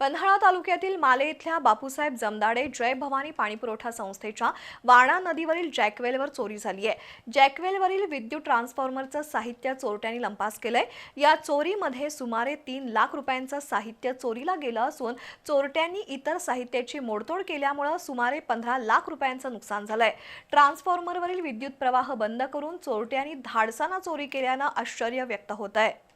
पन्हाळा तालुक्यातील माले इथल्या बापूसाहेब जमदाडे जय भवानी पाणीपुरवठा संस्थेच्या वाणा नदीवरील जॅकवेलवर चोरी झाली आहे. जॅकवेलवरील विद्युत ट्रान्सफॉर्मरचं साहित्य चोरट्यांनी लंपास केलंय. या चोरीमध्ये सुमारे तीन लाख रुपयांचं साहित्य चोरीला गेलं असून चोरट्यांनी इतर साहित्याची मोडतोड केल्यामुळं सुमारे पंधरा लाख रुपयांचं नुकसान झालंय. ट्रान्सफॉर्मरवरील विद्युत प्रवाह बंद करून चोरट्यांनी धाडसानं चोरी केल्यानं आश्चर्य व्यक्त होत आहे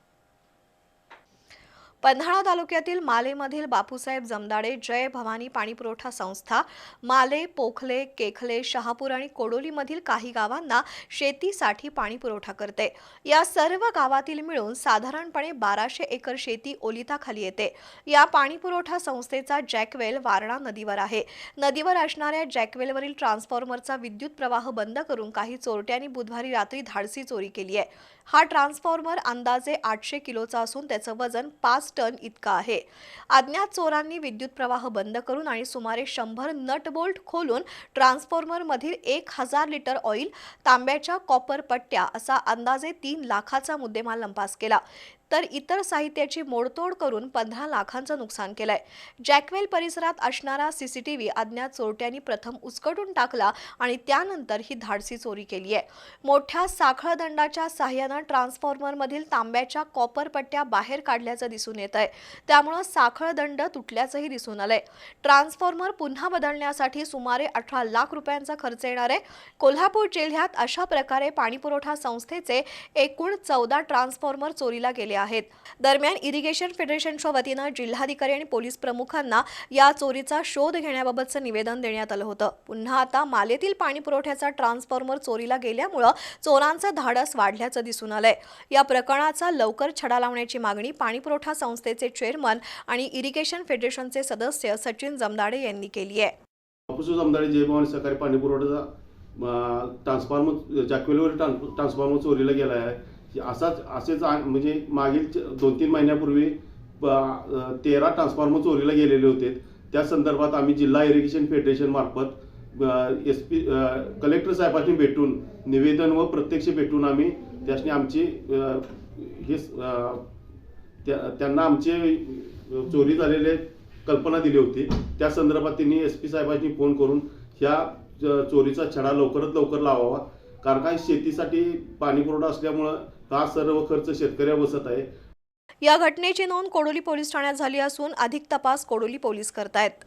पन्हाळा तालुक्यातील मालेमधील बापूसाहेब जमदाडे जय भवानी पाणीपुरवठा संस्था माले पोखले केखले शहापूर आणि कोडोलीमधील काही गावांना शेतीसाठी पाणीपुरवठा करते. या सर्व गावातील मिळून साधारणपणे बाराशे एकर शेती ओलिताखाली येते. या पाणीपुरवठा संस्थेचा जॅकवेल वारणा नदीवर आहे. नदीवर असणाऱ्या जॅकवेलवरील ट्रान्सफॉर्मरचा विद्युत प्रवाह बंद करून काही चोरट्यांनी बुधवारी रात्री धाडसी चोरी केली आहे. हा ट्रान्सफॉर्मर अंदाजे आठशे किलोचा असून त्याचं वजन पाच टन इतका आहे. अज्ञात चोरांनी विद्युत प्रवाह बंद करून आणि सुमारे शंभर नट बोल्ट खोलून ट्रान्सफॉर्मरमधील एक हजार लिटर ऑइल तांब्याच्या कॉपर पट्ट्या असा अंदाजे तीन लाखाचा मुद्देमाल लंपास केला. तर इतर साहित्याची मोडतोड करून पंधरा लाखांचं नुकसान केलंय. जॅकवेल परिसरात असणारा सीसीटीव्ही अज्ञात चोरट्यांनी प्रथम उचकटून टाकला आणि त्यानंतर ही धाडसी चोरी केली आहे. मोठ्या साखळ दंडाच्या साह्यानं ट्रान्सफॉर्मरमधील तांब्याच्या कॉपर पट्ट्या बाहेर काढल्याचं दिसून येत आहे. त्यामुळं साखळ दंड तुटल्याचंही दिसून आलंय. ट्रान्सफॉर्मर पुन्हा बदलण्यासाठी सुमारे अठरा लाख रुपयांचा खर्च येणार आहे. कोल्हापूर जिल्ह्यात अशा प्रकारे पाणीपुरवठा संस्थेचे एकूण चौदा ट्रान्सफॉर्मर चोरीला गेले आहेत. दरम्यान इरिगेशन फेडरेशनच्या वतीनं जिल्हाधिकारी आणि पोलीस प्रमुखांना या चोरीचा शोध घेण्याबाबतचं निवेदन देण्यात आलं होतं. पुन्हा आता मालेतील पाणीपुरवठ्याचा ट्रान्सफॉर्मर चोरीला गेल्यामुळं चोरांचं धाडस वाढल्याचं दिसून आलंय. या प्रकरणाचा लवकर छडा लावण्याची मागणी पाणीपुरवठा संस्थेचे चेअरमन आणि इरिगेशन फेडरेशनचे सदस्य सचिन जमदाडे यांनी केली आहे. बापूसाहेब जयभवानी सहकारी पाणी पुरवठ्याचा ट्रान्सफॉर्मर जॅकवेलवर ट्रान्स ट्रान्सफॉर्मर चोरीला गेला आहे असाच असेच आ- म्हणजे मागील च- दोन तीन महिन्यापूर्वी तेरा ट्रान्सफॉर्मर चोरीला गेलेले होते. त्या संदर्भात आम्ही जिल्हा इरिगेशन फेडरेशन मार्फत एस पी कलेक्टर साहेबांनी भेटून निवेदन व प्रत्यक्ष भेटून आम्ही त्यासनी आमची हे त्या- त्यांना आमचे चोरी झालेले कल्पना दिली होती. त्या संदर्भात त्यांनी एस पी साहेबांनी फोन करून ह्या चोरीचा छडा लवकरात लवकर लावावा. कारण काय शेतीसाठी पाणी पुरवठा असल्यामुळं हा सर्व खर्च शेतकऱ्या बसत आहे. या घटनेची नोंद कोडोली पोलीस ठाण्यात झाली असून अधिक तपास कोडोली पोलीस करतायत.